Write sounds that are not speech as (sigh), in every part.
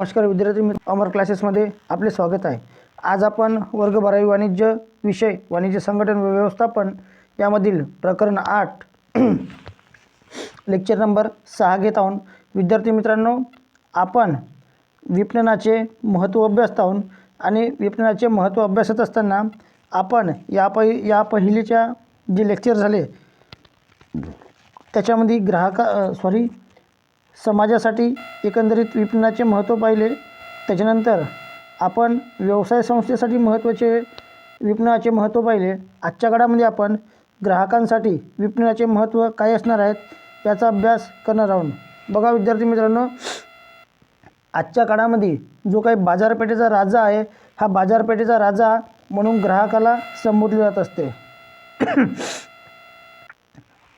नमस्कार विद्यार्थी मित्र अमर क्लासेसमध्ये आपले स्वागत आहे. आज आपण वर्ग बारावी वाणिज्य विषय वाणिज्य संघटन व व्यवस्थापन यामधील प्रकरण आठ (clears throat) लेक्चर नंबर सहा घेत आहोत. विद्यार्थी मित्रांनो आपण विपणनाचे महत्त्व अभ्यासत आहोत आणि विपणनाचे महत्त्व अभ्यासत असताना आपण या पै या पहिलीच्या जे लेक्चर झाले त्याच्यामध्ये ग्राहका सॉरी समाजासाठी एकंदरीत विपणनाचे महत्त्व पाहिले त्याच्यानंतर आपण व्यवसाय संस्थेसाठी महत्त्वाचे विपणनाचे महत्त्व पाहिले. आजच्या काळामध्ये आपण ग्राहकांसाठी विपणनाचे महत्त्व काय असणार आहेत याचा अभ्यास करणार आहोत. बघा विद्यार्थी मित्रांनो आजच्या काळामध्ये जो काही बाजारपेठेचा राजा आहे हा बाजारपेठेचा राजा म्हणून ग्राहकाला संबोधले जात असते.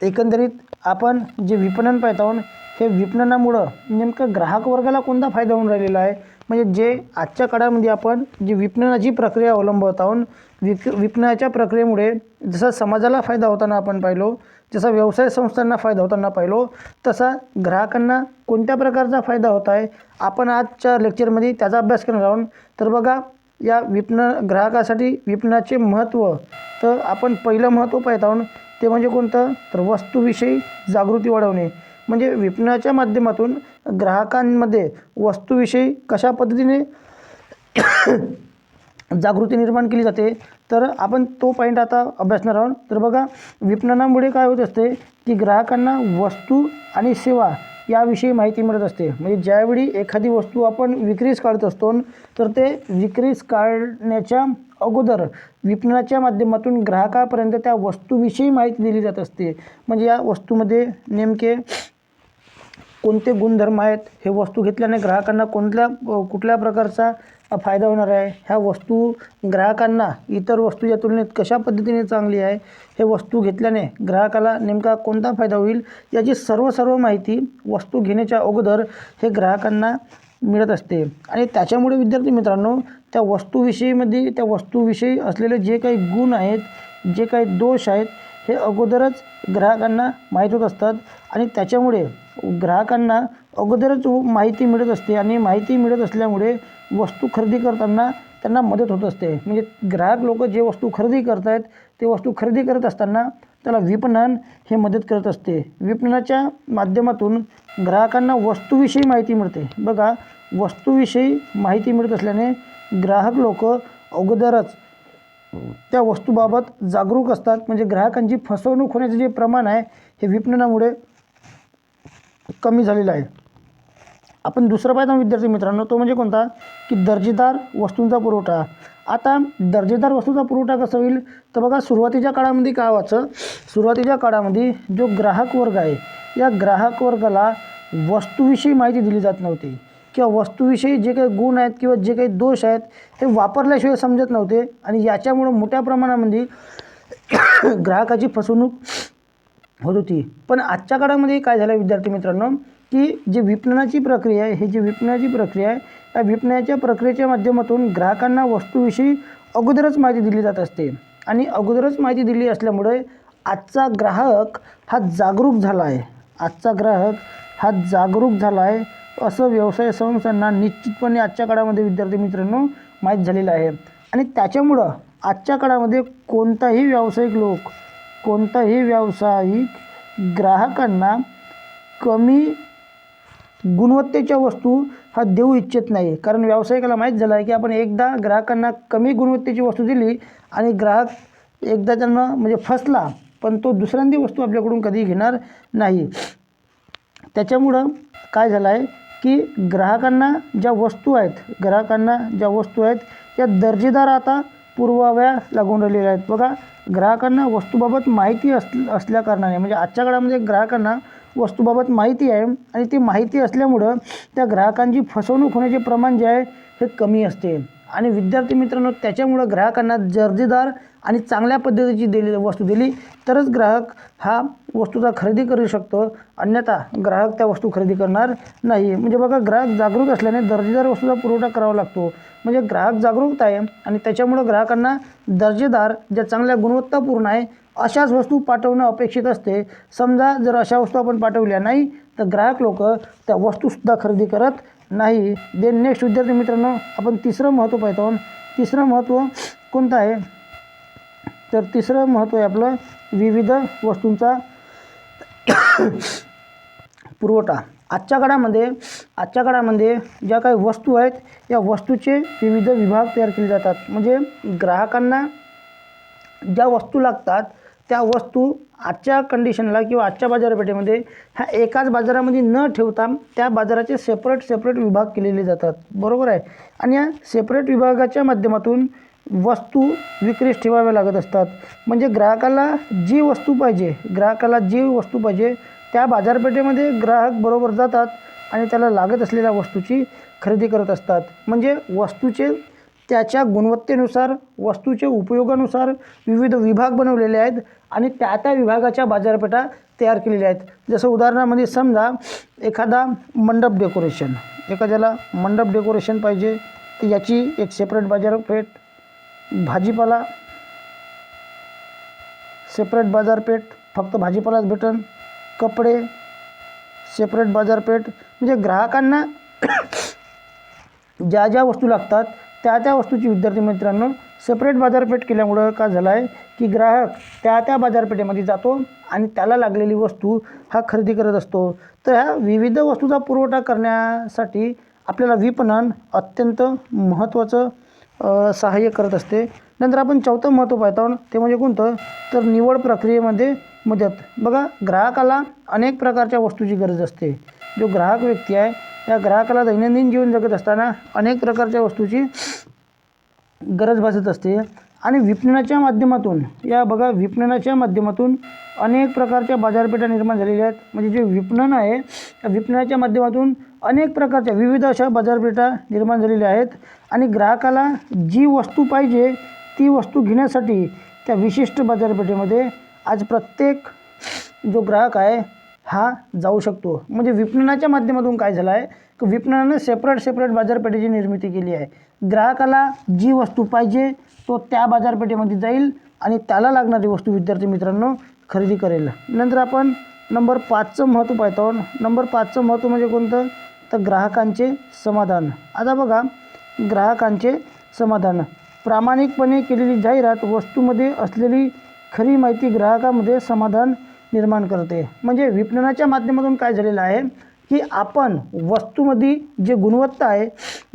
एकंदरीत आपण जे विपणन पाहत आहोत हे विपणनामुळं नेमकं ग्राहक वर्गाला कोणता फायदा होऊन राहिलेला आहे? म्हणजे जे आजच्या काळामध्ये आपण जी विपणनाची प्रक्रिया अवलंबत आहोत विक विपणनाच्या प्रक्रियेमुळे जसा समाजाला फायदा होताना आपण पाहिलो जसा व्यवसाय संस्थांना फायदा होताना पाहिलो तसा ग्राहकांना कोणत्या प्रकारचा फायदा होत आहे? आपण आजच्या लेक्चरमध्ये त्याचा अभ्यास करणार आहोत. तर बघा या विपणन ग्राहकासाठी विपणनाचे महत्त्व तर आपण पहिलं महत्त्व पाहत आहोत. ते म्हणजे कोणतं? तर वस्तूविषयी जागृती वाढवणे. म्हणजे विपणनाच्या माध्यमातून ग्राहकांमध्ये वस्तूविषयी कशा पद्धतीने (coughs) जागृती निर्माण केली जाते तर आपण तो पॉईंट आता अभ्यासणार आहोत. तर बघा विपणनामुळे काय होत असते की ग्राहकांना वस्तू आणि सेवा याविषयी माहिती मिळत असते. म्हणजे ज्यावेळी एखादी वस्तू आपण विक्रीस काढत असतो तर ते विक्रीस काढण्याच्या अगोदर विपणनाच्या माध्यमातून ग्राहकापर्यंत त्या वस्तूविषयी माहिती दिली जात असते. म्हणजे या वस्तूमध्ये नेमके कोणते गुणधर्म आहेत हे वस्तू घेतल्याने ग्राहकांना कोणत्या कुठल्या प्रकारचा फायदा होणार आहे? ह्या वस्तू ग्राहकांना इतर वस्तूच्या तुलनेत कशा पद्धतीने चांगली आहे? हे वस्तू घेतल्याने ग्राहकाला नेमका कोणता फायदा होईल? याची सर्व सर्व माहिती वस्तू घेण्याच्या अगोदर हे ग्राहकांना मिळत असते. आणि त्याच्यामुळे विद्यार्थी मित्रांनो त्या वस्तूविषयीमध्ये त्या वस्तूविषयी असलेले जे काही गुण आहेत जे काही दोष आहेत हे अगोदरच ग्राहकांना माहीत होत असतात आणि त्याच्यामुळे ग्राहकांना अगोदरच माहिती मिळत असते आणि माहिती मिळत असल्यामुळे वस्तू खरेदी करताना त्यांना मदत होत असते. म्हणजे ग्राहक लोक जे वस्तू खरेदी करत आहेत ते वस्तू खरेदी करत असताना त्याला विपणन हे मदत करत असते. विपणनाच्या माध्यमातून ग्राहकांना वस्तूविषयी माहिती मिळते. बघा वस्तूविषयी माहिती मिळत असल्याने ग्राहक लोक अगोदरच त्या वस्तूबाबत जागरूक असतात. म्हणजे ग्राहकांची फसवणूक होण्याचं जे प्रमाण आहे हे विपणनामुळे कमी झालेलं आहे. आपण दुसरा पाहता विद्यार्थी मित्रांनो तो म्हणजे कोणता? की दर्जेदार वस्तूंचा पुरवठा. आता दर्जेदार वस्तूचा पुरवठा कसा होईल? तर बघा सुरुवातीच्या काळामध्ये काय व्हायचं? सुरुवातीच्या काळामध्ये जो ग्राहक वर्ग आहे या ग्राहक वर्गाला वस्तूविषयी माहिती दिली जात नव्हती. किंवा वस्तूविषयी जे काही गुण आहेत किंवा जे काही दोष आहेत हे वापरल्याशिवाय समजत नव्हते. आणि याच्यामुळं मोठ्या प्रमाणामध्ये (coughs) ग्राहकाची फसवणूक होत होती. पण आजच्या काळामध्ये काय झालं विद्यार्थी मित्रांनो की जी विपणनाची प्रक्रिया आहे ही जी विपणनाची प्रक्रिया आहे त्या विपणनाच्या प्रक्रियेच्या माध्यमातून ग्राहकांना वस्तूविषयी अगोदरच माहिती दिली जात असते. आणि अगोदरच माहिती दिली असल्यामुळे आजचा ग्राहक हा जागरूक झाला आहे. आजचा ग्राहक हा जागरूक झाला आहे. असं व्यवसाय संस्थांना निश्चितपणे आजच्या काळामध्ये विद्यार्थी मित्रांनो माहीत झालेलं आहे. आणि त्याच्यामुळं आजच्या काळामध्ये कोणताही व्यावसायिक लोक कोणताही व्यावसायिक ग्राहकांना कमी गुणवत्तेच्या वस्तू हा देऊ इच्छित नाही. कारण व्यावसायिकाला माहीत झालं आहे की आपण एकदा ग्राहकांना कमी गुणवत्तेची वस्तू दिली आणि ग्राहक एकदा त्यांना म्हणजे फसला पण तो दुसऱ्यांदी वस्तू आपल्याकडून कधी घेणार नाही. त्याच्यामुळं काय झालं आहे की ग्राहकांना ज्या वस्तू आहेत ग्राहकांना ज्या वस्तू आहेत त्या दर्जेदार आता पुरवाव्या लागून राहिलेल्या आहेत. बघा ग्राहकांना वस्तूबाबत माहिती अस असल्या कारणाने म्हणजे आजच्या काळामध्ये ग्राहकांना वस्तूबाबत माहिती आहे आणि ती माहिती असल्यामुळं त्या ग्राहकांची फसवणूक होण्याचे प्रमाण जे आहे हे कमी असते. आणि विद्यार्थी मित्रांनो त्याच्यामुळं ग्राहकांना दर्जेदार आणि चांगल्या पद्धतीची दिली वस्तू दिली तरच ग्राहक हा वस्तूचा खरेदी करू शकतो. अन्यथा ग्राहक त्या वस्तू खरेदी करणार नाही. म्हणजे बघा ग्राहक जागरूक असल्याने दर्जेदार वस्तूचा पुरवठा करावा लागतो. म्हणजे ग्राहक जागरूकता आहे आणि त्याच्यामुळं ग्राहकांना दर्जेदार ज्या चांगल्या गुणवत्तापूर्ण आहे अशाच वस्तू पाठवणं अपेक्षित असते. समजा जर अशा वस्तू आपण पाठवल्या नाही तर ग्राहक लोक त्या वस्तूसुद्धा खरेदी करत नाही देन नेक्स्ट विद्यार्थी मित्रांनो आपण तिसरं महत्त्व पाहतो. आहोत. तिसरं महत्त्व कोणतं आहे? तर तिसरं महत्त्व आहे आपलं विविध वस्तूंचा पुरवठा. आजच्या काळामध्ये आजच्या काळामध्ये ज्या काही वस्तू आहेत या वस्तूचे विविध विभाग तयार केले जातात. म्हणजे ग्राहकांना ज्या वस्तू लागतात त्या वस्तू आजच्या कंडिशनला किंवा आजच्या बाजारपेठेमध्ये ह्या एकाच बाजारामध्ये न ठेवता त्या बाजाराचे सेपरेट सेपरेट विभाग केलेले जातात. बरोबर आहे? आणि या सेपरेट विभागाच्या माध्यमातून वस्तू विक्रीस ठेवाव्या लागत असतात. म्हणजे ग्राहकाला जी वस्तू पाहिजे ग्राहकाला जी वस्तू पाहिजे त्या बाजारपेठेमध्ये ग्राहक बरोबर जातात आणि त्याला लागत असलेल्या वस्तूची खरेदी करत असतात. म्हणजे वस्तूचे त्याच्या गुणवत्तेनुसार वस्तूचे उपयोगानुसार विविध विभाग बनवलेले आहेत आणि त्या त्या विभागाच्या बाजारपेठा तयार केलेल्या आहेत. जसं उदाहरणामध्ये समजा एखादा मंडप डेकोरेशन. एखाद्याला मंडप डेकोरेशन पाहिजे तर याची एक सेपरेट बाजारपेठ भाजीपाला सेपरेट बाजारपेठ फक्त भाजीपालाच भेटन. कपडे सेपरेट बाजारपेठ. म्हणजे ग्राहकांना (coughs) ज्या ज्या वस्तू लागतात त्या त्या वस्तूची विद्यार्थी मित्रांनो सेपरेट बाजारपेठ केल्यामुळं काय झालं आहे की ग्राहक त्या त्या बाजारपेठेमध्ये जातो आणि त्याला लागलेली वस्तू हा खरेदी करत असतो. तर ह्या विविध वस्तूचा पुरवठा करण्यासाठी आपल्याला विपणन अत्यंत महत्त्वाचं सहाय्य करत असते. नंतर आपण चौथं महत्त्व पाहतो. ते म्हणजे कोणतं? तर निवड प्रक्रियेमध्ये मदत. बघा ग्राहकाला अनेक प्रकारच्या वस्तूची गरज असते. जो ग्राहक व्यक्ती आहे या ग्राहकाला दैनंदिन जीवन जगत असताना अनेक प्रकारच्या वस्तूची गरज भासत असते. आणि विपणनाच्या माध्यमातून या बघा विपणनाच्या माध्यमातून अनेक प्रकारच्या बाजारपेठा निर्माण झालेल्या आहेत. म्हणजे जे विपणन आहे त्या विपणनाच्या माध्यमातून अनेक प्रकारच्या विविध अशा बाजारपेठा निर्माण झालेल्या आहेत. आणि ग्राहकाला जी वस्तू पाहिजे ती वस्तू घेण्यासाठी त्या विशिष्ट बाजारपेठेमध्ये आज प्रत्येक जो ग्राहक आहे हा जाऊ शकतो. म्हणजे विपणनाच्या माध्यमातून काय झालं आहे की विपणनानं सेपरेट सेपरेट बाजारपेठेची निर्मिती केली आहे. ग्राहकाला जी वस्तू पाहिजे तो त्या बाजारपेठेमध्ये जाईल आणि त्याला लागणारी वस्तू विद्यार्थी मित्रांनो खरेदी करेल. नंतर आपण नंबर पाचचं महत्त्व पाहतो. आहोत. नंबर पाचचं महत्त्व म्हणजे कोणतं? तर ग्राहकांचे समाधान. आता बघा ग्राहकांचे समाधान. प्रामाणिकपणे केलेली जाहिरात वस्तूमध्ये असलेली खरी माहिती ग्राहकामध्ये समाधान निर्माण करते. म्हणजे विपणनाच्या माध्यमातून काय झालेलं आहे की आपण वस्तूमध्ये जे गुणवत्ता आहे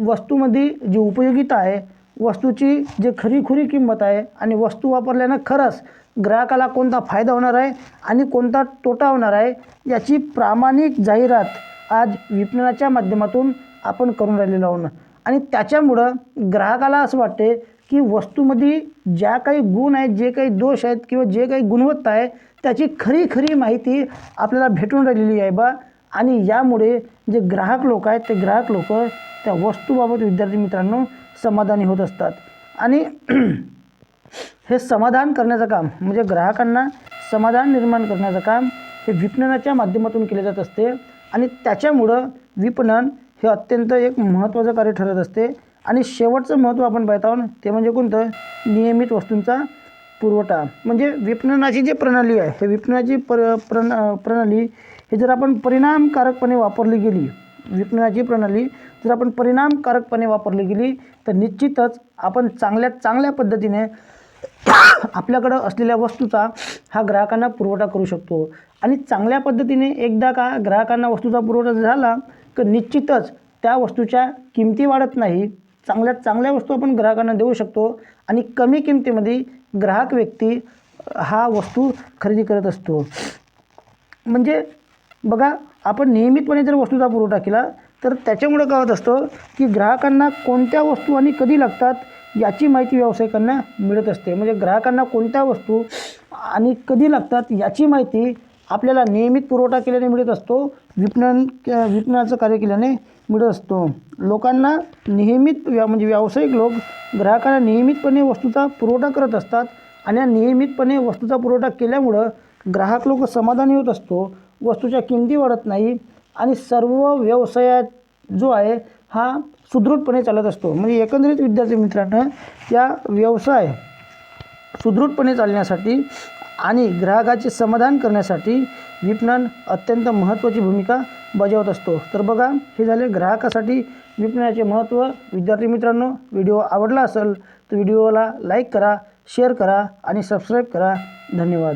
वस्तूमध्ये जी उपयोगिता आहे वस्तूची जे खरीखुरी किंमत आहे आणि वस्तू वापरल्यानं खरंच ग्राहकाला कोणता फायदा होणार आहे आणि कोणता तोटा होणार आहे याची प्रामाणिक जाहिरात आज विपणनाच्या माध्यमातून आपण करून राहिलेलो आहोत. आणि त्याच्यामुळं ग्राहकाला असं वाटते की वस्तूमध्ये ज्या काही गुण आहेत जे काही दोष आहेत किंवा जे काही गुणवत्ता आहे त्याची खरी खरी माहिती आपल्याला भेटून राहिलेली आहे बा. आणि यामुळे जे ग्राहक लोक आहेत ते ग्राहक लोक त्या वस्तूबाबत विद्यार्थी मित्रांनो समाधानी होत असतात. आणि (clears throat) हे समाधान करण्याचं काम म्हणजे ग्राहकांना समाधान निर्माण करण्याचं काम हे विपणनाच्या माध्यमातून केले जात असते. आणि त्याच्यामुळं विपणन हे अत्यंत एक महत्त्वाचं कार्य ठरत असते. आणि शेवटचं महत्त्व आपण पाहत आहोत ते म्हणजे कोणतं? नियमित वस्तूंचा पुरवठा. म्हणजे विपणनाची जी प्रणाली आहे हे विपणनाची पर प्रण प्रणाली हे जर आपण परिणामकारकपणे वापरली गेली विपणनाची प्रणाली जर आपण परिणामकारकपणे वापरली गेली तर निश्चितच आपण चांगल्यात चांगल्या पद्धतीने (coughs) आपल्याकडं असलेल्या वस्तूचा हा ग्राहकांना पुरवठा करू शकतो. आणि चांगल्या पद्धतीने एकदा का ग्राहकांना वस्तूचा पुरवठा झाला तर निश्चितच त्या वस्तूच्या किमती वाढत नाही. चांगल्यात चांगल्या वस्तू आपण ग्राहकांना देऊ शकतो. आणि कमी किमतीमध्ये ग्राहक व्यक्ती हा वस्तू खरेदी करत असतो. म्हणजे बघा आपण नियमितपणे जर वस्तूचा पुरवठा केला तर त्याच्यामुळं काय होत असतं की ग्राहकांना कोणत्या वस्तू आणि कधी लागतात याची माहिती व्यावसायिकांना मिळत असते. म्हणजे ग्राहकांना कोणत्या वस्तू आणि कधी लागतात याची माहिती आपल्याला नियमित पुरवठा केल्याने मिळत असतो विपणन विपणनाचं कार्य केल्याने मिळत असतो. लोकांना नियमित व्या म्हणजे व्यावसायिक लोक ग्राहकांना नियमितपणे वस्तूचा पुरवठा करत असतात आणि या नियमितपणे वस्तूचा पुरवठा केल्यामुळं ग्राहक लोक समाधानी होत असतो वस्तूच्या किमती वाढत नाही आणि सर्व व्यवसायात जो आहे हा सुदृढपणे चालत असतो. म्हणजे एकंदरीत विद्यार्थी मित्रांनो या व्यवसाय सुदृढपणे चालण्यासाठी आणि ग्राहकाचे समाधान करण्यासाठी विपणन अत्यंत महत्त्वाची भूमिका बजावत असतो. तर बघा हे झाले ग्राहकासाठी विपणनाचे महत्त्व. विद्यार्थी मित्रांनो व्हिडिओ आवडला असेल तर व्हिडिओला लाईक करा शेअर करा आणि सबस्क्राईब करा. धन्यवाद.